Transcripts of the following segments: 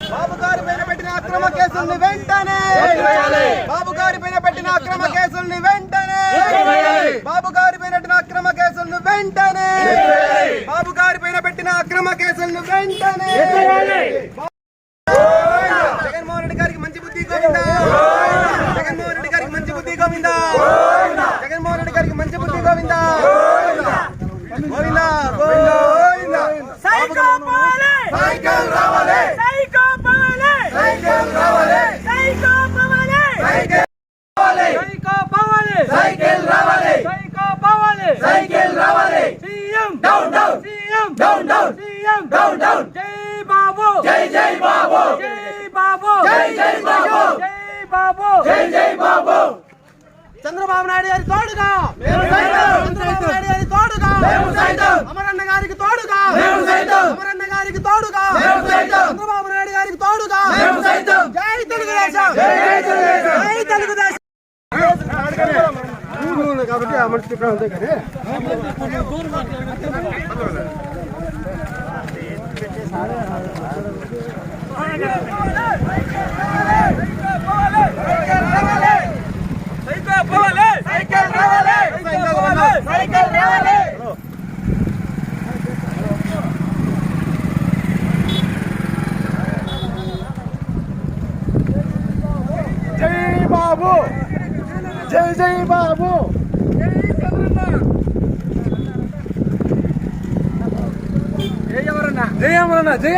బాబు గారి పైన పెట్టిన అక్రమ కేసుల్ని వెంటనే! బాబు గారి పైన పెట్టిన అక్రమ కేసుల్ని వెంటనే! బాబు గారి పైన పెట్టిన అక్రమ కేసుల్ని వెంటనే! బాబు గారి పైన పెట్టిన అక్రమ కేసుల్ని వెంటనే! జగన్మోహన్ రెడ్డి గారికి మంచి బుద్ధి గోవిందా? జగన్మోహన్ రెడ్డి గారికి మంచి బుద్ధి గోవిందా? జగన్మోహన్ రెడ్డి గారికి మంచి బుద్ధి Govinda? Down down CM down down జై బాబు జై జై బాబు జై బాబు జై జై బాబు జై బాబు జై జై బాబు చంద్రబాబు నాయుడు గారి తోడుగా. మేము సైతం. చంద్రబాబు నాయుడు గారి తోడుగా. మేము సైతం. అమరన్న గారికి తోడుగా. మేము సైతం. అమరన్న గారికి తోడుగా. మేము సైతం. చంద్రబాబు నాయుడు గారికి తోడుగా. మేము సైతం. జై తెలుగుదేశం. జై తెలుగుదేశం. జై తెలుగుదేశం. కాబట్టి ఆ జై బాబు. జై జై బాబు జై అమరన్న జై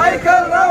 Michael Rowe.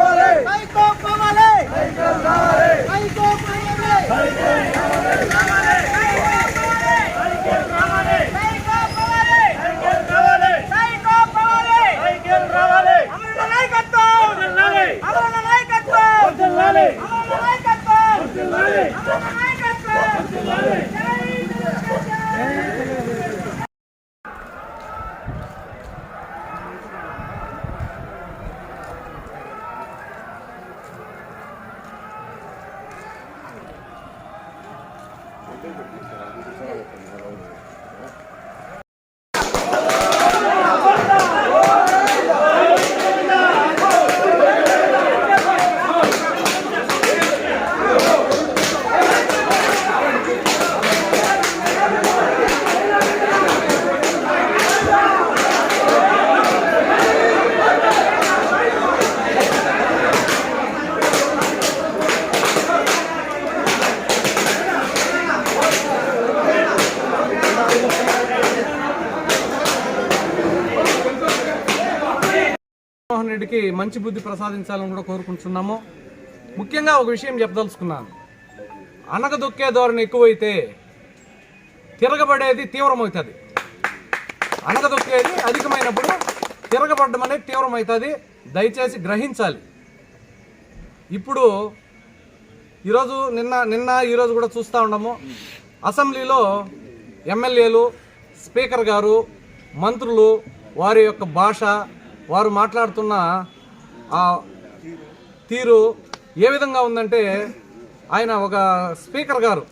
జగన్మోహన్ రెడ్డికి మంచి బుద్ధి ప్రసాదించాలని కూడా కోరుకుంటున్నాము. ముఖ్యంగా ఒక విషయం చెప్పదలుచుకున్నాను. అనగదొక్కే ధోరణి ఎక్కువైతే తిరగబడేది తీవ్రమవుతుంది. అనగదొక్కేది అధికమైనప్పుడు తిరగబడడం అనేది తీవ్రమవుతుంది. దయచేసి గ్రహించాలి. ఇప్పుడు ఈరోజు నిన్న నిన్న ఈరోజు కూడా చూస్తూ ఉండము అసెంబ్లీలో ఎమ్మెల్యేలు స్పీకర్ గారు మంత్రులు వారి యొక్క భాష వారు మాట్లాడుతున్న ఆ తీరు ఏ విధంగా ఉందంటే ఆయన ఒక స్పీకర్ గారు.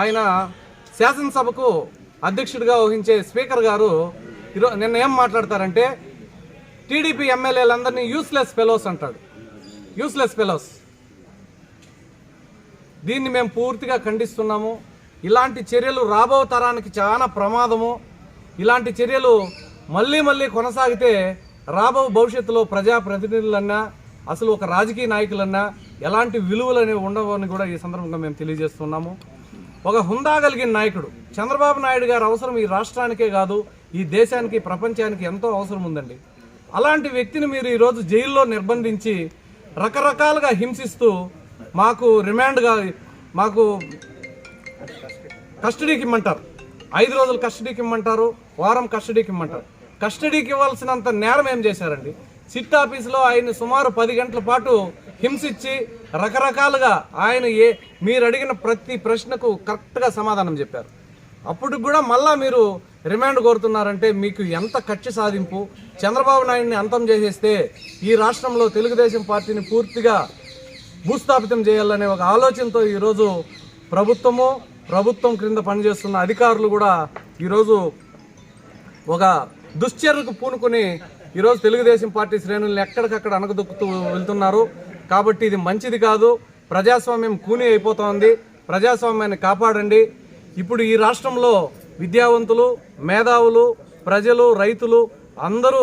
ఆయన శాసనసభకు అధ్యక్షుడిగా వహించే స్పీకర్ గారు ఈరో నిన్న ఏం మాట్లాడతారంటే టీడీపీ ఎమ్మెల్యేలందరినీ యూస్లెస్ ఫెలోస్ అంటాడు. యూస్లెస్ ఫెలోస్ దీన్ని మేము పూర్తిగా ఖండిస్తున్నాము. ఇలాంటి చర్యలు రాబో తరానికి చాలా ప్రమాదము. ఇలాంటి చర్యలు మళ్ళీ మళ్ళీ కొనసాగితే రాబో భవిష్యత్తులో ప్రజాప్రతినిధులన్నా అసలు ఒక రాజకీయ నాయకులన్నా ఎలాంటి విలువలు అనేవి ఉండవని కూడా ఈ సందర్భంగా మేము తెలియజేస్తున్నాము. ఒక హుందా కలిగిన నాయకుడు చంద్రబాబు నాయుడు గారు అవసరం ఈ రాష్ట్రానికే కాదు ఈ దేశానికి ప్రపంచానికి ఎంతో అవసరం ఉందండి. అలాంటి వ్యక్తిని మీరు ఈరోజు జైల్లో నిర్బంధించి రకరకాలుగా హింసిస్తూ మాకు రిమాండ్గా మాకు కస్టడీకి ఇమ్మంటారు. ఐదు రోజులు కస్టడీకి ఇమ్మంటారు వారం కస్టడీకి ఇమ్మంటారు. కస్టడీకి ఇవ్వాల్సినంత నేరం ఏం చేశారండి? సిట్ ఆఫీస్లో ఆయన్ని సుమారు పది గంటల పాటు హింసించి రకరకాలుగా ఆయన ఏ మీరు అడిగిన ప్రతి ప్రశ్నకు కరెక్ట్గా సమాధానం చెప్పారు. అప్పుడు కూడా మళ్ళా మీరు రిమాండ్ కోరుతున్నారంటే మీకు ఎంత కక్ష సాధింపు? చంద్రబాబు నాయుడిని అంతం చేసేస్తే ఈ రాష్ట్రంలో తెలుగుదేశం పార్టీని పూర్తిగా భూస్థాపితం చేయాలనే ఒక ఆలోచనతో ఈరోజు ప్రభుత్వము ప్రభుత్వం క్రింద పనిచేస్తున్న అధికారులు కూడా ఈరోజు ఒక దుశ్చర్యకు పూనుకొని ఈరోజు తెలుగుదేశం పార్టీ శ్రేణులను ఎక్కడికక్కడ అణగదొక్కుతూ వెళ్తున్నారు. కాబట్టి ఇది మంచిది కాదు. ప్రజాస్వామ్యం కూనీ అయిపోతోంది. ప్రజాస్వామ్యాన్ని కాపాడండి. ఇప్పుడు ఈ రాష్ట్రంలో విద్యావంతులు మేధావులు ప్రజలు రైతులు అందరూ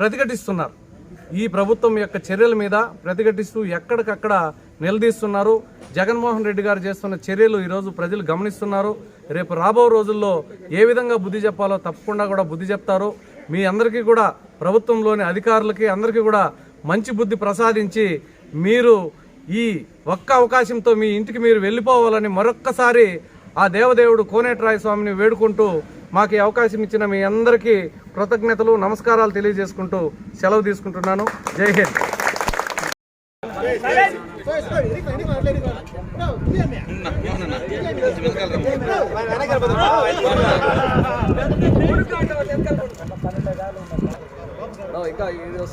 ప్రతిఘటిస్తున్నారు. ఈ ప్రభుత్వం యొక్క చర్యల మీద ప్రతిఘటిస్తూ ఎక్కడికక్కడ నిలదీస్తున్నారు. జగన్మోహన్ రెడ్డి గారు చేస్తున్న చర్యలు ఈరోజు ప్రజలు గమనిస్తున్నారు. రేపు రాబో రోజుల్లో ఏ విధంగా బుద్ధి చెప్పాలో తప్పకుండా కూడా బుద్ధి చెప్తారు. మీ అందరికీ కూడా ప్రభుత్వంలోని అధికారులకి అందరికీ కూడా మంచి బుద్ధి ప్రసాదించి మీరు ఈ ఒక్క అవకాశంతో మీ ఇంటికి మీరు వెళ్ళిపోవాలని మరొక్కసారి ఆ దేవదేవుడు కోనేటరాయ స్వామిని వేడుకుంటూ మాకు అవకాశం ఇచ్చిన మీ అందరికీ కృతజ్ఞతలు నమస్కారాలు తెలియజేసుకుంటూ సెలవు తీసుకుంటున్నాను. జై Hind.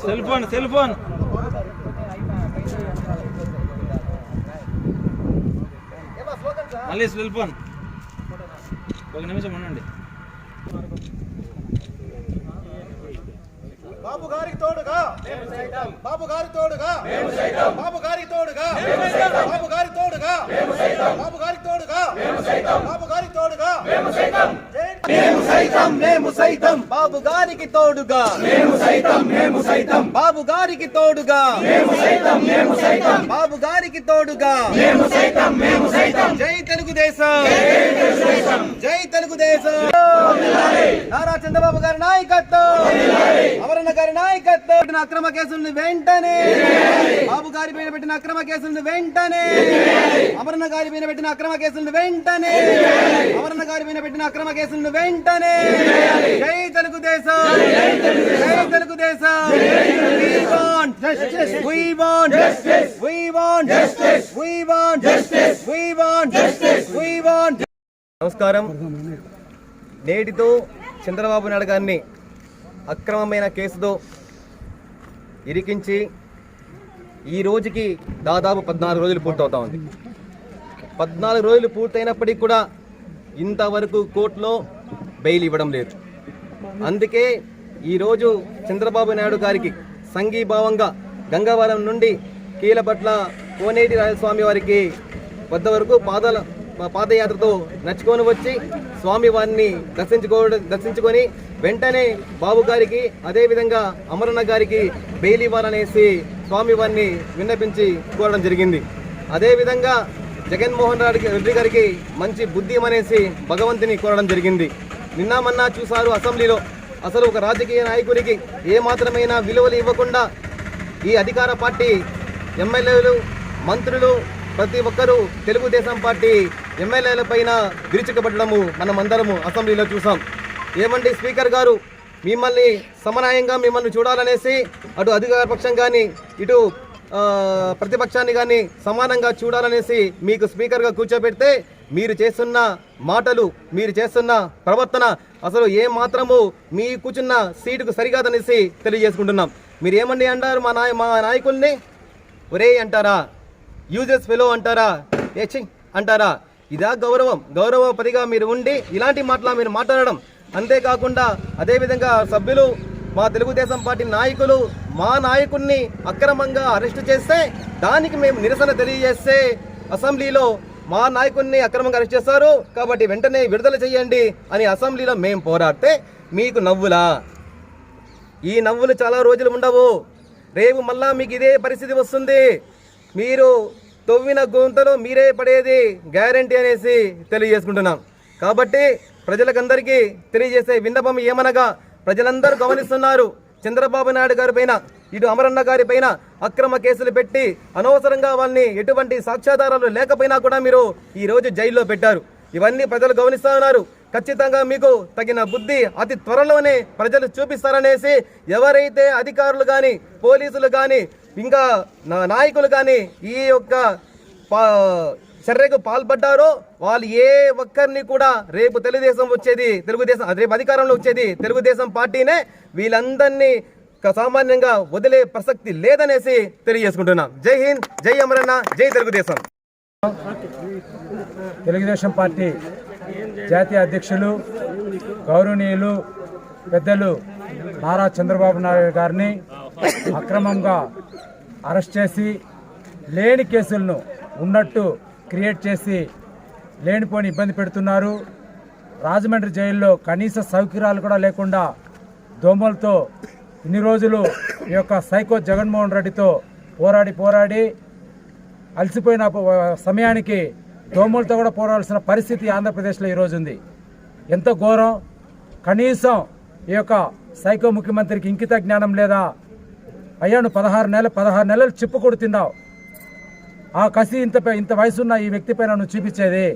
Cell phone cell phone. మళ్ళీ సెల్ ఫోన్. ఒక నిమిషం ఉండండి. బాబు గారికి తోడుగా. బాబు గారి తోడుగా. బాబు గారికి తోడుగా. బాబు గారి తోడుగా. బాబు గారికి తోడుగా. బాబు గారికి తోడుగా. మేము సైతం మేము సైతం. బాబు గారికి తోడుగా. మేము సైతం మేము సైతం. బాబు గారికి తోడుగా. మేము సైతం మేము సైతం. బాబు గారికి తోడుగా. మేము సైతం మేము సైతం. జై తెలుగుదేశం. జై తెలుగుదేశం. నారా చంద్రబాబు గారి నాయకత్వం. అమరన్న గారి నాయకత్వం. అక్రమ కేసులను వెంటనే. బాబు గారి పైన పెట్టిన అక్రమ కేసులను వెంటనే. అమరన్న గారి పైన పెట్టిన అక్రమ కేసులను వెంటనే. అమరన్న గారి పైన పెట్టిన అక్రమ కేసులను వెంటనే జై తెలుగుదేశం జై Telugu Desam We want justice. We want justice. We want justice. We want justice. We want justice. నమస్కారం నేటితో చంద్రబాబు నాయుడు గారిని అక్రమమైన కేసుతో ఇరికించి ఈ రోజుకి దాదాపు పద్నాలుగు రోజులు పూర్తవుతా ఉంది పద్నాలుగు రోజులు పూర్తయినప్పటికీ కూడా ఇంతవరకు కోర్టులో బెయిల్ ఇవ్వడం లేదు. అందుకే ఈరోజు చంద్రబాబు నాయుడు గారికి సంఘీభావంగా గంగవరం నుండి కీలపట్ల కోనేటి రాజస్వామి వారికి వద్ద వరకు పాదాల పాదయాత్రతో నడుచుకొని వచ్చి స్వామివారిని దర్శించుకో దర్శించుకొని వెంటనే బాబు గారికి అదేవిధంగా అమరణ గారికి బెయిల్ ఇవ్వాలనేసి స్వామివారిని విన్నపించి కోరడం జరిగింది. అదేవిధంగా జగన్మోహన్ రెడ్డి రెడ్డి గారికి మంచి బుద్ధి అనేసి భగవంతుని కోరడం జరిగింది. నిన్న చూశారు అసెంబ్లీలో. అసలు ఒక రాజకీయ నాయకుడికి ఏమాత్రమైన విలువలు ఇవ్వకుండా ఈ అధికార పార్టీ ఎమ్మెల్యేలు మంత్రులు ప్రతి ఒక్కరూ తెలుగుదేశం పార్టీ ఎమ్మెల్యేల పైన విరుచుకపడడము మనం అందరము అసెంబ్లీలో చూసాం ఏమండి స్పీకర్ గారు? మిమ్మల్ని సమన్వయంగా మిమ్మల్ని చూడాలనేసి అటు అధికార పక్షం కానీ ఇటు ప్రతిపక్షాన్ని కానీ సమానంగా చూడాలనేసి మీకు స్పీకర్గా కూర్చోబెడితే మీరు చేస్తున్న మాటలు మీరు చేస్తున్న ప్రవర్తన అసలు ఏ మాత్రము మీ కూర్చున్న సీటుకు సరికాదనేసి తెలియజేసుకుంటున్నాం. మీరు ఏమండి అంటారు? మా నాయ మా నాయకుల్ని ఒరే అంటారా? యూజెస్ ఫెలో అంటారా? ఏ అంటారా? ఇదా గౌరవం. గౌరవపతిగా మీరు ఉండి ఇలాంటి మాటలా మీరు మాట్లాడడం. అంతేకాకుండా అదేవిధంగా సభ్యులు మా తెలుగుదేశం పార్టీ నాయకులు మా నాయకుడిని అక్రమంగా అరెస్ట్ చేస్తే దానికి మేము నిరసన తెలియజేస్తే అసెంబ్లీలో మా నాయకుడిని అక్రమంగా అరెస్ట్ చేస్తారు కాబట్టి వెంటనే విడుదల చేయండి అని అసెంబ్లీలో మేము పోరాడితే మీకు నవ్వులా? ఈ నవ్వులు చాలా రోజులు ఉండవు. రేపు మళ్ళా మీకు ఇదే పరిస్థితి వస్తుంది. మీరు తవ్విన గుంతలో మీరే పడేది గ్యారంటీ అనేసి తెలియజేసుకుంటున్నాం. కాబట్టి ప్రజలకందరికీ తెలియజేసే విన్నపం ఏమనగా ప్రజలందరూ గమనిస్తున్నారు. చంద్రబాబు నాయుడు గారి పైన ఇటు అమరన్న గారి పైన అక్రమ కేసులు పెట్టి అనవసరంగా వాళ్ళని ఎటువంటి సాక్ష్యాధారాలు లేకపోయినా కూడా మీరు ఈ రోజు జైల్లో పెట్టారు. ఇవన్నీ ప్రజలు గమనిస్తా ఉన్నారు. ఖచ్చితంగా మీకు తగిన బుద్ధి అతి త్వరలోనే ప్రజలు చూపిస్తారనేసి ఎవరైతే అధికారులు కానీ పోలీసులు కానీ ఇంకా నాయకులు కానీ ఈ యొక్క పా- చర్యకు పాల్పడ్డారో వాళ్ళు ఏ ఒక్కరిని కూడా రేపు తెలుగుదేశం వచ్చేది తెలుగుదేశం రేపు అధికారంలో వచ్చేది తెలుగుదేశం పార్టీనే వీళ్ళందరినీ సామాన్యంగా వదిలే ప్రసక్తి లేదనేసి తెలియజేసుకుంటున్నాం. జై హింద్ జై అమరన్న జై తెలుగుదేశం. తెలుగుదేశం పార్టీ జాతీయ అధ్యక్షులు గౌరవనీయులు పెద్దలు నారా చంద్రబాబు నాయుడు గారిని అక్రమంగా అరెస్ట్ చేసి లేని కేసులను ఉన్నట్టు క్రియేట్ చేసి లేనిపోని ఇబ్బంది పెడుతున్నారు. రాజమండ్రి జైల్లో కనీస సౌకర్యాలు కూడా లేకుండా దోమలతో ఇన్ని రోజులు ఈ యొక్క సైకో జగన్మోహన్ రెడ్డితో పోరాడి పోరాడి అలసిపోయిన సమయానికి దోమలతో కూడా పోరాడాల్సిన పరిస్థితి ఆంధ్రప్రదేశ్లో ఈరోజు ఉంది. ఎంత ఘోరం. కనీసం ఈ యొక్క సైకో ముఖ్యమంత్రికి ఇంకిత జ్ఞానం లేదా? అయ్యా నువ్వు పదహారు నెలలు పదహారు నెలలు చిప్పు కొడుతున్నావు ఆ కసి ఇంత ఇంత వయసున్న ఈ వ్యక్తి పైన నువ్వు చూపించేది?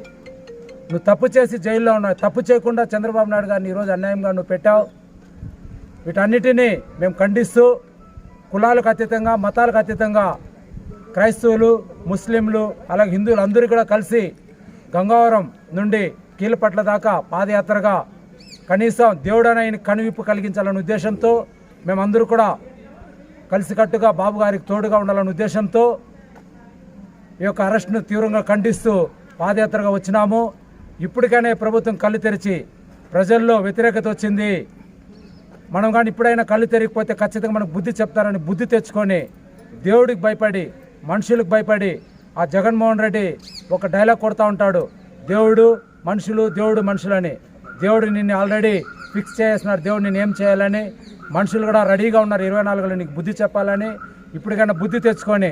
నువ్వు తప్పు చేసి జైల్లో ఉన్నావు. తప్పు చేయకుండా చంద్రబాబు నాయుడు గారిని ఈరోజు అన్యాయంగా నువ్వు పెట్టావు. వీటన్నిటినీ మేము ఖండిస్తూ కులాలకు అతీతంగా మతాలకు అతీతంగా క్రైస్తవులు ముస్లింలు అలాగే హిందువులు అందరూ కూడా కలిసి గంగావరం నుండి కీలపట్ల దాకా పాదయాత్రగా కనీసం దేవుడనైన కనువిప్పు కలిగించాలనే ఉద్దేశంతో మేమందరూ కూడా కలిసికట్టుగా బాబు గారికి తోడుగా ఉండాలనే ఉద్దేశంతో ఈ యొక్క అరెస్ట్ను తీవ్రంగా ఖండిస్తూ పాదయాత్రగా వచ్చినాము. ఇప్పటికైనా ప్రభుత్వం కళ్ళు తెరిచి ప్రజల్లో వ్యతిరేకత వచ్చింది. మనం కానీ ఇప్పుడైనా కళ్ళు తెరిగిపోతే ఖచ్చితంగా మనకు బుద్ధి చెప్తారని బుద్ధి తెచ్చుకొని దేవుడికి భయపడి మనుషులకు భయపడి ఆ జగన్మోహన్ రెడ్డి ఒక డైలాగ్ కొడతా ఉంటాడు దేవుడు మనుషులు దేవుడు మనుషులని. దేవుడు నిన్ను ఆల్రెడీ ఫిక్స్ చేస్తున్నారు. దేవుడు నేను ఏం చేయాలని? మనుషులు కూడా రెడీగా ఉన్నారు. ఇరవై నాలుగులో నీకు బుద్ధి చెప్పాలని. ఇప్పటికైనా బుద్ధి తెచ్చుకొని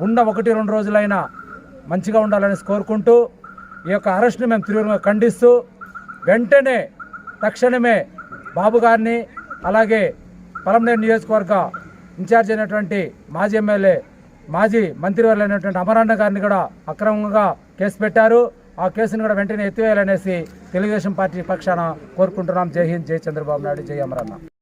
ఉన్న ఒకటి రెండు రోజులైనా మంచిగా ఉండాలని కోరుకుంటూ ఈ యొక్క అరెస్ట్ని మేము తీవ్రంగా ఖండిస్తూ వెంటనే తక్షణమే బాబు గారిని అలాగే పలమనేరు నియోజకవర్గ ఇన్ఛార్జ్ అయినటువంటి మాజీ ఎమ్మెల్యే మాజీ మంత్రివర్యులు అయినటువంటి అమరాన్న గారిని కూడా అక్రమంగా కేసు పెట్టారు. ఆ కేసును కూడా వెంటనే ఎత్తివేయాలనేసి తెలుగుదేశం పార్టీ పక్షాన కోరుకుంటున్నాం. జై హింద్ జై చంద్రబాబు నాయుడు జై అమరన్న.